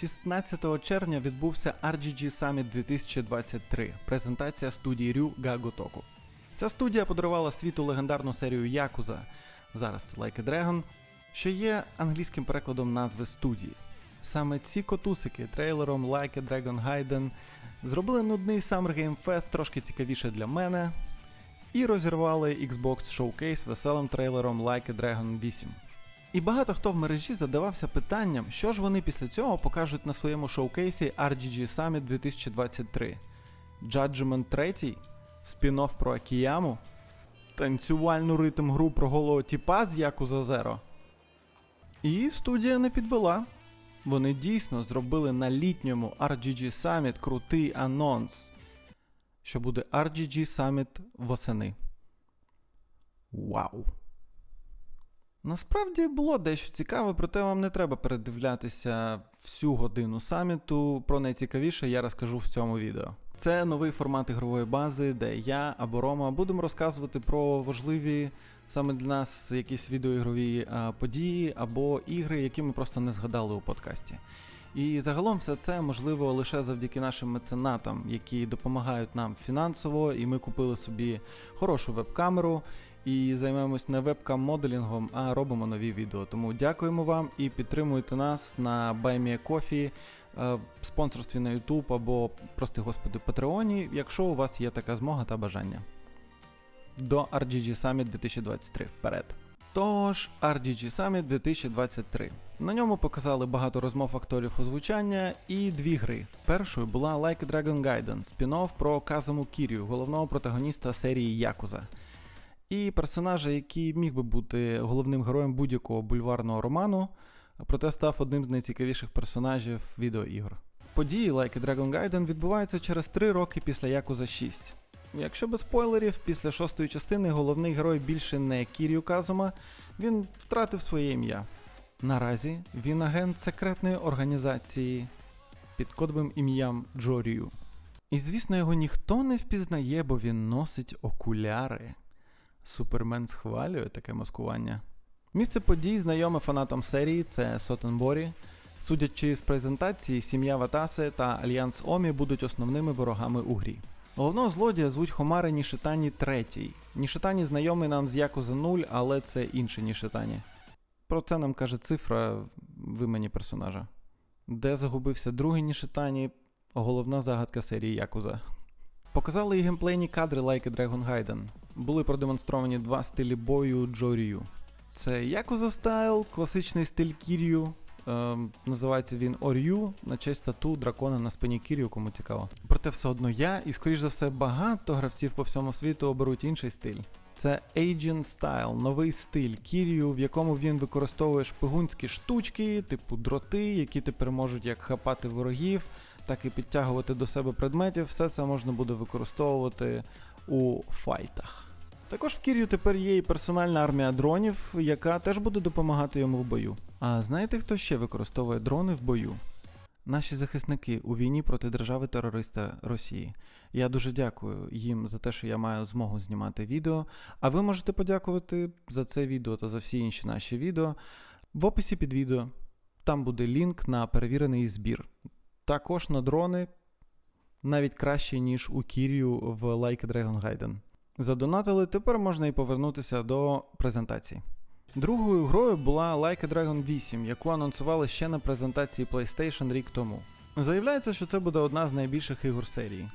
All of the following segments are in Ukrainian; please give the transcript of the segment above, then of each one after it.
16 червня відбувся RGG Summit 2023, презентація студії Ga Gotoku. Ця студія подарувала світу легендарну серію Якуза, зараз це Like a Dragon, що є англійським перекладом назви студії. Саме ці котусики трейлером Like a Dragon Gaiden зробили нудний Summer Game Fest трошки цікавіше для мене, і розірвали Xbox Showcase веселим трейлером Like a Dragon 8. І багато хто в мережі задавався питанням, що ж вони після цього покажуть на своєму шоукейсі RGG Summit 2023. Judgment 3, спін-офф про Акіяму, танцювальну ритм гру про голого тіпа з Yakuza Zero. І студія не підвела. Вони дійсно зробили на літньому RGG Summit крутий анонс, що буде RGG Summit восени. Вау! Насправді було дещо цікаве, проте вам не треба передивлятися всю годину саміту. Про найцікавіше я розкажу в цьому відео. Це новий формат ігрової бази, де я або Рома будемо розказувати про важливі саме для нас якісь відеоігрові події або ігри, які ми просто не згадали у подкасті. І загалом все це можливо лише завдяки нашим меценатам, які допомагають нам фінансово, і ми купили собі хорошу веб-камеру і займемось не вебкам-моделінгом, а робимо нові відео. Тому дякуємо вам і підтримуйте нас на BuyMeACoffee, е, спонсорстві на YouTube або, прости господи, Патреоні, якщо у вас є така змога та бажання. До RGG Summit 2023 вперед. Тож, RGG Summit 2023. На ньому показали багато розмов акторів озвучання і дві гри. Першою була Like a Dragon Gaiden, спін-офф про Казаму Кірію, головного протагоніста серії Якуза. І персонажа, який міг би бути головним героєм будь-якого бульварного роману, проте став одним з найцікавіших персонажів відеоігр. Події Like a Dragon Gaiden відбуваються через 3 роки після Якуза 6. Якщо без спойлерів, після шостої частини головний герой більше не Кірю Казума, він втратив своє ім'я. Наразі він агент секретної організації під кодовим ім'ям Джорію. І звісно, його ніхто не впізнає, бо він носить окуляри. Супермен схвалює таке маскування. Місце подій знайоме фанатам серії це Сотенборі. Судячи з презентації, сім'я Ватасе та Альянс Омі будуть основними ворогами у грі. Головного злодія звуть Хомари Нішитані III. Нішитані знайомий нам з Якуза 0, але це інший Нішитані. Про це нам каже цифра в імені персонажа. Де загубився другий Нішитані, головна загадка серії Якуза. Показали і геймплейні кадри Like a Dragon Gaiden. Були продемонстровані два стилі бою Джорію. Це Якуза стайл, класичний стиль Кірyu. Ем, називається він Орю на честь тату дракона на спині Кірю, кому цікаво. Проте все одно я, і скоріш за все, багато гравців по всьому світу оберуть інший стиль. Це Agent Style, новий стиль Кірію, в якому він використовує шпигунські штучки, типу дроти, які тепер можуть як хапати ворогів, так і підтягувати до себе предметів. Все це можна буде використовувати у файтах. Також в Кір'ю тепер є і персональна армія дронів, яка теж буде допомагати йому в бою. А знаєте, хто ще використовує дрони в бою? Наші захисники у війні проти держави-терориста Росії. Я дуже дякую їм за те, що я маю змогу знімати відео. А ви можете подякувати за це відео та за всі інші наші відео в описі під відео. Там буде лінк на перевірений збір. Також на дрони навіть краще, ніж у Кір'ю в Like Dragon Gaiden. Задонатили, тепер можна і повернутися до презентації. Другою грою була Like a Dragon 8, яку анонсували ще на презентації PlayStation рік тому. Заявляється, що це буде одна з найбільших ігор серії.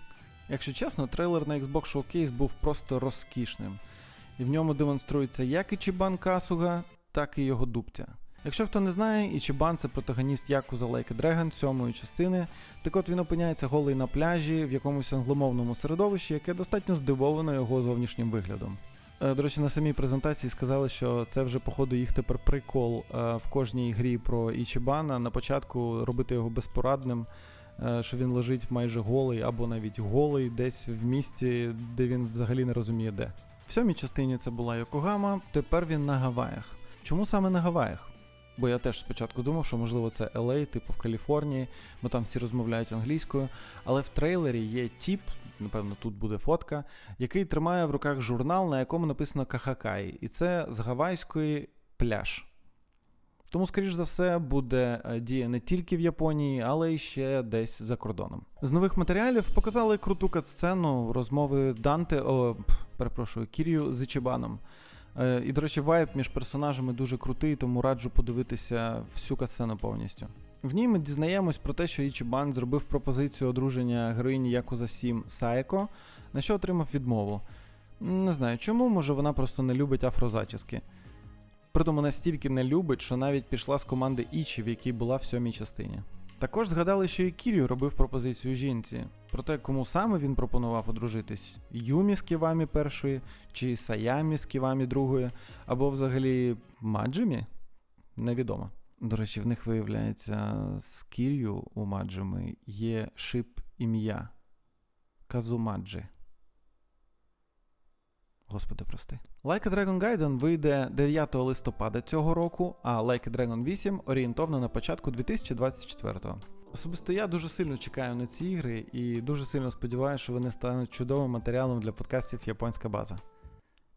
Якщо чесно, трейлер на Xbox Showcase був просто розкішним, і в ньому демонструється як Ічібан Касуга, так і його дубця. Якщо хто не знає, Ічібан це протагоніст Якуза a Dragon сьомої частини, так от він опиняється голий на пляжі в якомусь англомовному середовищі, яке достатньо здивовано його зовнішнім виглядом. Е, До речі, на самій презентації сказали, що це вже, походу, їх тепер прикол е, в кожній грі про Ічібана. На початку робити його безпорадним, е, що він лежить майже голий або навіть голий десь в місті, де він взагалі не розуміє де. В сьомій частині це була Йокогама, тепер він на Гаваях. Чому саме на Гаваях? Бо я теж спочатку думав, що можливо це LA, типу в Каліфорнії, бо там всі розмовляють англійською. Але в трейлері є тіп, напевно, тут буде фотка, який тримає в руках журнал, на якому написано Кахакай. І це з гавайської пляж. Тому, скоріш за все, буде е, дія не тільки в Японії, але й ще десь за кордоном. З нових матеріалів показали круту катсцену розмови Данте, о, перепрошую, Кірію з Ічібаном. Е, І, до речі, вайб між персонажами дуже крутий, тому раджу подивитися всю катсцену повністю. В ній ми дізнаємось про те, що Ічібан зробив пропозицію одруження героїні Якуза 7 Сайко, на що отримав відмову. Не знаю чому, може вона просто не любить афрозачіски. Притому настільки не любить, що навіть пішла з команди Ічі, в якій була в сьомій частині. Також згадали, що і Кірю робив пропозицію жінці. Проте кому саме він пропонував одружитись: Юмі з Ківамі першої, чи Саямі з Ківамі другої, або взагалі Маджимі? Невідомо. До речі, в них виявляється, з Кір'ю у Маджими є шип ім'я Казумаджі. Господи, прости. Like a Dragon Gaiden вийде 9 листопада цього року, а Like a Dragon 8 орієнтовно на початку 2024-го. Особисто я дуже сильно чекаю на ці ігри і дуже сильно сподіваюся, що вони стануть чудовим матеріалом для подкастів Японська база,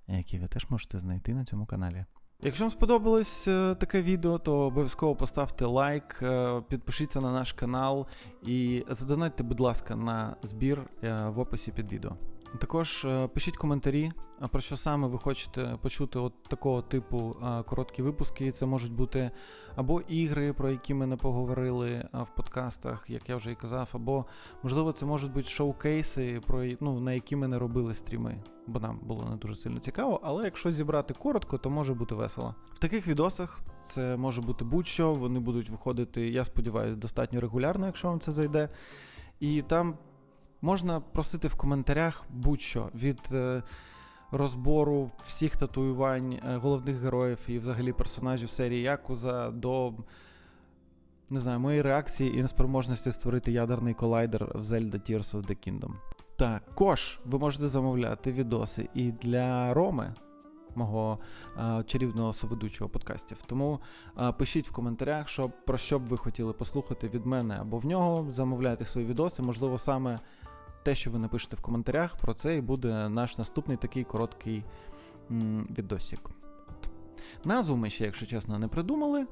які ви теж можете знайти на цьому каналі. Якщо вам сподобалось е, таке відео, то обов'язково поставте лайк, е, підпишіться на наш канал і задонайте, будь ласка, на збір е, в описі під відео. Також е, пишіть коментарі, про що саме ви хочете почути от такого типу е, короткі випуски. Це можуть бути або ігри, про які ми не поговорили в подкастах, як я вже і казав, або можливо це можуть бути шоукейси, про ну, на які ми не робили стріми, бо нам було не дуже сильно цікаво. Але якщо зібрати коротко, то може бути весело. В таких відосах це може бути будь-що. Вони будуть виходити, я сподіваюся, достатньо регулярно, якщо вам це зайде. І там можна просити в коментарях будь-що від е, розбору всіх татуювань е, головних героїв і взагалі персонажів серії Якуза до. Не знаю, моєї реакції і неспроможності створити ядерний колайдер в Zelda Tears of the Kingdom. Також ви можете замовляти відоси і для Роми, мого е, чарівного соведучого подкастів. Тому е, пишіть в коментарях, що, про що б ви хотіли послухати від мене або в нього. Замовляйте свої відоси. Можливо, саме те, що ви напишете в коментарях, про це і буде наш наступний такий короткий м, відосик. Назву ми ще, якщо чесно, не придумали,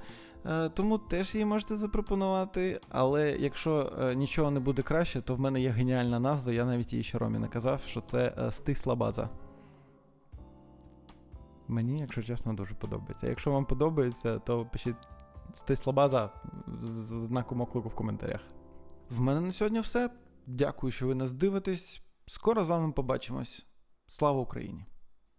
е, тому теж її можете запропонувати. Але якщо е, нічого не буде краще, то в мене є геніальна назва, я навіть її ще Ромі не казав, що це е, стисла база. Мені, якщо чесно, дуже подобається. Якщо вам подобається, то пишіть стисла база з знаком оклику в коментарях. В мене на сьогодні все. Дякую, що ви нас дивитесь. Скоро з вами побачимось. Слава Україні!